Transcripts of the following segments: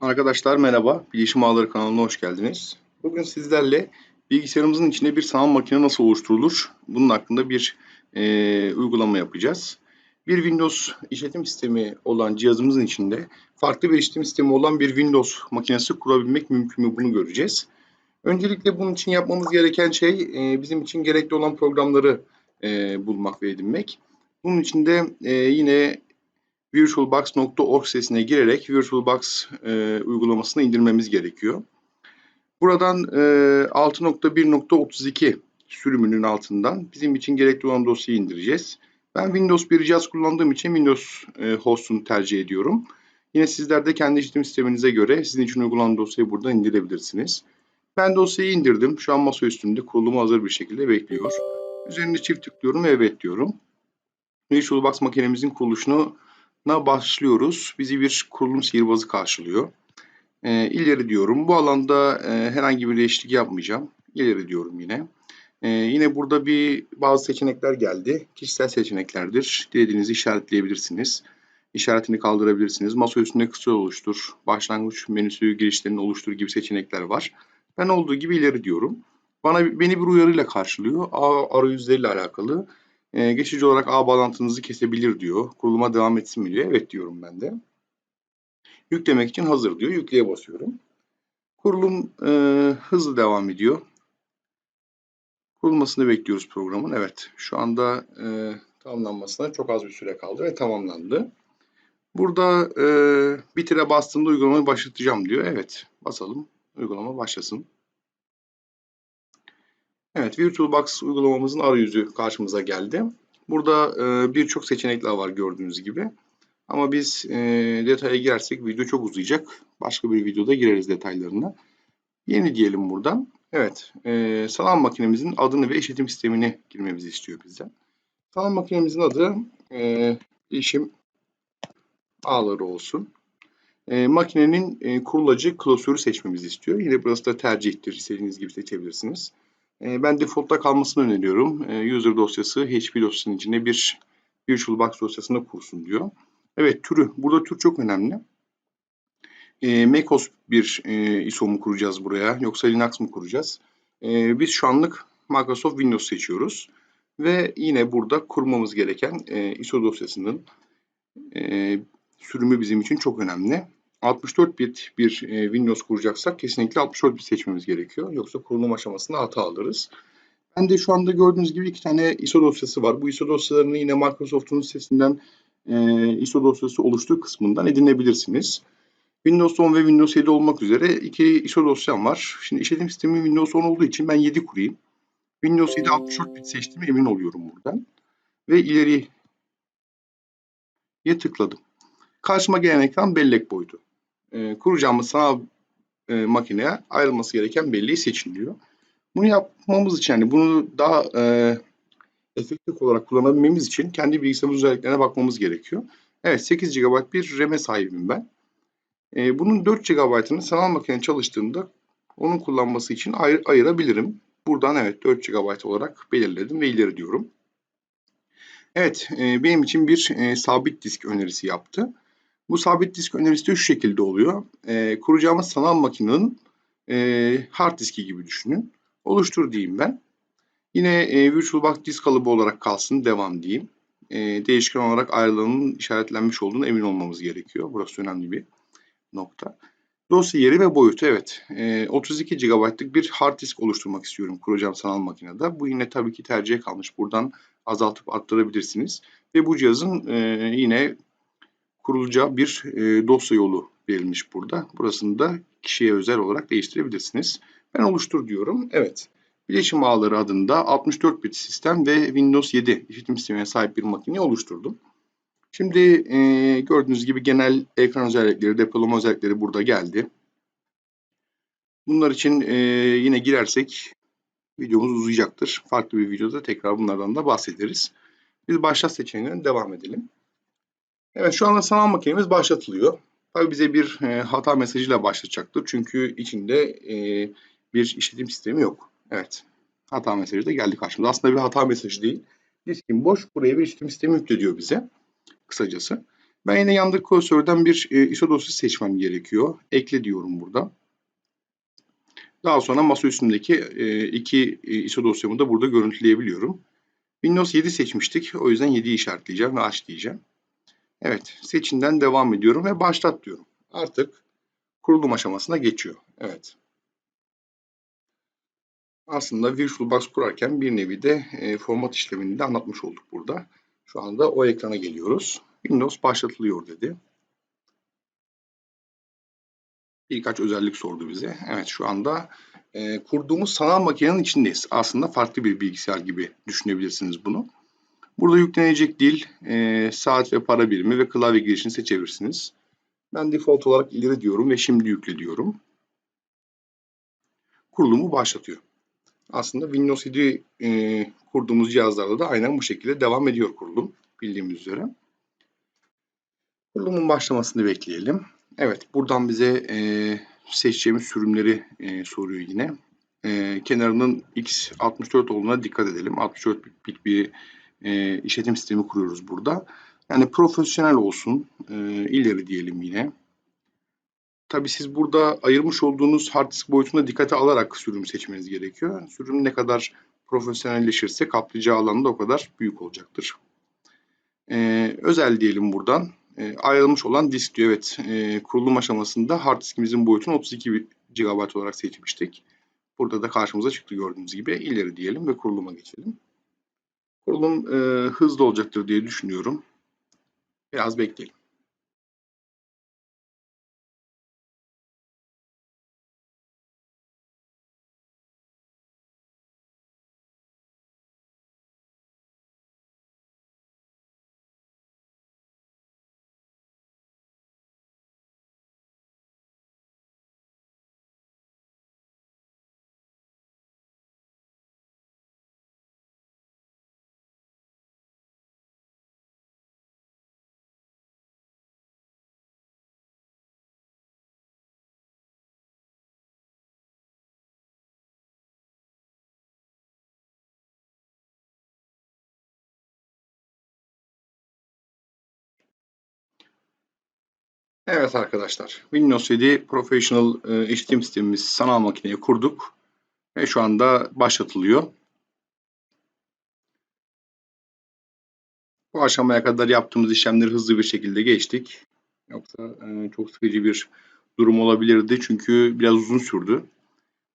Arkadaşlar merhaba, Bilişim Ağları kanalına hoş geldiniz. Bugün sizlerle bilgisayarımızın içinde bir sanal makine nasıl oluşturulur? Bunun hakkında bir e, uygulama yapacağız. Bir Windows işletim sistemi olan cihazımızın içinde farklı bir işletim sistemi olan bir Windows makinesi kurabilmek mümkün mü bunu göreceğiz. Öncelikle bunun için yapmamız gereken şey e, bizim için gerekli olan programları e, bulmak ve edinmek. Bunun için de e, yine virtualbox.org sitesine girerek VirtualBox e, uygulamasını indirmemiz gerekiyor. Buradan e, 6.1.32 sürümünün altından bizim için gerekli olan dosyayı indireceğiz. Ben Windows bir cihaz kullandığım için Windows e, host'unu tercih ediyorum. Yine sizler de kendi işletim sisteminize göre sizin için uygulanan dosyayı buradan indirebilirsiniz. Ben dosyayı indirdim. Şu an masa üstünde kurulumu hazır bir şekilde bekliyor. Üzerine çift tıklıyorum ve evet diyorum. VirtualBox makinemizin kuruluşunu başlıyoruz. Bizi bir kurulum sihirbazı karşılıyor. E, ileri diyorum. Bu alanda e, herhangi bir değişiklik yapmayacağım. İleri diyorum yine. E, yine burada bir bazı seçenekler geldi. Kişisel seçeneklerdir. Dilediğinizi işaretleyebilirsiniz. İşaretini kaldırabilirsiniz. Masa üstünde kısa oluştur, başlangıç menüsü girişlerini oluştur gibi seçenekler var. Ben olduğu gibi ileri diyorum. Bana beni bir uyarıyla karşılıyor. Arayüzleriyle alakalı. E, geçici olarak ağ bağlantınızı kesebilir diyor. Kuruluma devam etsin mi diyor. Evet diyorum ben de. Yüklemek için hazır diyor. Yükleye basıyorum. Kurulum e, hızlı devam ediyor. Kurulmasını bekliyoruz programın. Evet şu anda e, tamamlanmasına çok az bir süre kaldı ve tamamlandı. Burada e, bitire bastığımda uygulamayı başlatacağım diyor. Evet basalım. Uygulama başlasın. Evet, VirtualBox uygulamamızın arayüzü karşımıza geldi. Burada e, birçok seçenekler var gördüğünüz gibi. Ama biz e, detaya girersek video çok uzayacak. Başka bir videoda gireriz detaylarına. Yeni diyelim buradan. Evet, e, sanal makinemizin adını ve işletim sistemini girmemizi istiyor bizden. Sanal makinemizin adı e, işim ağları olsun. E, makinenin e, kurulacı klasörü seçmemizi istiyor. Yine burası da tercihtir. İstediğiniz gibi seçebilirsiniz. Ee, ben default'ta kalmasını öneriyorum. Ee, user dosyası HP dosyasının içinde bir VirtualBox dosyasında kursun diyor. Evet türü. Burada tür çok önemli. E, macOS bir e, ISO mu kuracağız buraya yoksa Linux mı kuracağız? E, biz şu anlık Microsoft Windows seçiyoruz. Ve yine burada kurmamız gereken e, ISO dosyasının e, sürümü bizim için çok önemli. 64 bit bir e, Windows kuracaksak kesinlikle 64 bit seçmemiz gerekiyor. Yoksa kurulum aşamasında hata alırız. Ben de şu anda gördüğünüz gibi iki tane ISO dosyası var. Bu ISO dosyalarını yine Microsoft'un sitesinden e, ISO dosyası oluştuğu kısmından edinebilirsiniz. Windows 10 ve Windows 7 olmak üzere iki ISO dosyam var. Şimdi işletim sistemi Windows 10 olduğu için ben 7 kurayım. Windows 7 64 bit seçtim emin oluyorum buradan. Ve ileriye tıkladım. Karşıma gelen ekran bellek boyutu e, kuracağımız sanal e, makineye ayrılması gereken belleği seçin diyor. Bunu yapmamız için yani bunu daha e, efektif olarak kullanabilmemiz için kendi bilgisayarımız özelliklerine bakmamız gerekiyor. Evet 8 GB bir RAM'e sahibim ben. E, bunun 4 GB'ını sanal makine çalıştığında onun kullanması için ayır, ayırabilirim. Buradan evet 4 GB olarak belirledim ve ileri diyorum. Evet e, benim için bir e, sabit disk önerisi yaptı. Bu sabit disk önerisi de şu şekilde oluyor. E, kuracağımız sanal makinenin e, hard diski gibi düşünün. Oluştur diyeyim ben. Yine e, VirtualBox disk kalıbı olarak kalsın devam diyeyim. E, değişken olarak ayrılanın işaretlenmiş olduğunu emin olmamız gerekiyor. Burası önemli bir nokta. Dosya yeri ve boyutu evet. E, 32 GB'lık bir hard disk oluşturmak istiyorum kuracağım sanal makinede. Bu yine tabii ki tercihe kalmış. Buradan azaltıp arttırabilirsiniz. Ve bu cihazın e, yine kurulacağı bir e, dosya yolu verilmiş burada. Burasını da kişiye özel olarak değiştirebilirsiniz. Ben oluştur diyorum. Evet. Bileşim ağları adında 64 bit sistem ve Windows 7 işletim sistemine sahip bir makine oluşturdum. Şimdi e, gördüğünüz gibi genel ekran özellikleri, depolama özellikleri burada geldi. Bunlar için e, yine girersek videomuz uzayacaktır. Farklı bir videoda tekrar bunlardan da bahsederiz. Biz başlat seçeneğine devam edelim. Evet şu anda sanal makinemiz başlatılıyor. Tabii bize bir e, hata mesajıyla başlatacaktır. Çünkü içinde e, bir işletim sistemi yok. Evet. Hata mesajı da geldi karşımıza. Aslında bir hata mesajı değil. Diskin boş. Buraya bir işletim sistemi yükle diyor bize. Kısacası. Ben yine yandaki klasörden bir e, ISO dosyası seçmem gerekiyor. Ekle diyorum burada. Daha sonra masa üstündeki e, iki e, ISO dosyamı da burada görüntüleyebiliyorum. Windows 7 seçmiştik. O yüzden 7'yi işaretleyeceğim ve aç diyeceğim. Evet, seçimden devam ediyorum ve başlat diyorum. Artık kurulum aşamasına geçiyor. Evet. Aslında VirtualBox kurarken bir nevi de e, format işlemini de anlatmış olduk burada. Şu anda o ekrana geliyoruz. Windows başlatılıyor dedi. Birkaç özellik sordu bize. Evet şu anda e, kurduğumuz sanal makinenin içindeyiz. Aslında farklı bir bilgisayar gibi düşünebilirsiniz bunu. Burada yüklenecek dil, e, saat ve para birimi ve klavye girişini seçebilirsiniz. Ben default olarak ileri diyorum ve şimdi yükle diyorum. Kurulumu başlatıyor. Aslında Windows 7 e, kurduğumuz cihazlarda da aynen bu şekilde devam ediyor kurulum bildiğimiz üzere. Kurulumun başlamasını bekleyelim. Evet buradan bize e, seçeceğimiz sürümleri e, soruyor yine. E, kenarının x64 olduğuna dikkat edelim. 64 bit bir e, işletim sistemi kuruyoruz burada. Yani profesyonel olsun. E, ileri diyelim yine. Tabi siz burada ayırmış olduğunuz hard disk boyutuna dikkate alarak sürüm seçmeniz gerekiyor. Sürüm ne kadar profesyonelleşirse kaplayacağı alan da o kadar büyük olacaktır. Ee, özel diyelim buradan. Ee, ayrılmış olan disk diyor. Evet e, kurulum aşamasında hard diskimizin boyutunu 32 GB olarak seçmiştik. Burada da karşımıza çıktı gördüğünüz gibi. İleri diyelim ve kuruluma geçelim. Kurulum e, hızlı olacaktır diye düşünüyorum. Biraz bekleyelim. Evet arkadaşlar, Windows 7 Professional işletim sistemimiz sanal makineye kurduk ve şu anda başlatılıyor. Bu aşamaya kadar yaptığımız işlemleri hızlı bir şekilde geçtik. Yoksa e, çok sıkıcı bir durum olabilirdi çünkü biraz uzun sürdü.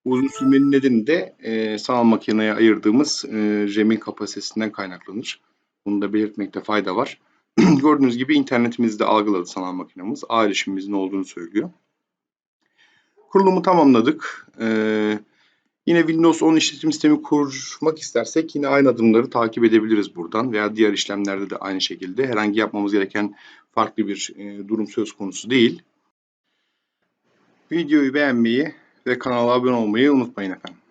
Uzun sürmenin nedeni de e, sanal makineye ayırdığımız e, RAM'in kapasitesinden kaynaklanır. Bunu da belirtmekte fayda var. Gördüğünüz gibi internetimizde algıladı sanal makinamız. A erişimimizin olduğunu söylüyor. Kurulumu tamamladık. Ee, yine Windows 10 işletim sistemi kurmak istersek yine aynı adımları takip edebiliriz buradan veya diğer işlemlerde de aynı şekilde. Herhangi yapmamız gereken farklı bir e, durum söz konusu değil. Videoyu beğenmeyi ve kanala abone olmayı unutmayın efendim.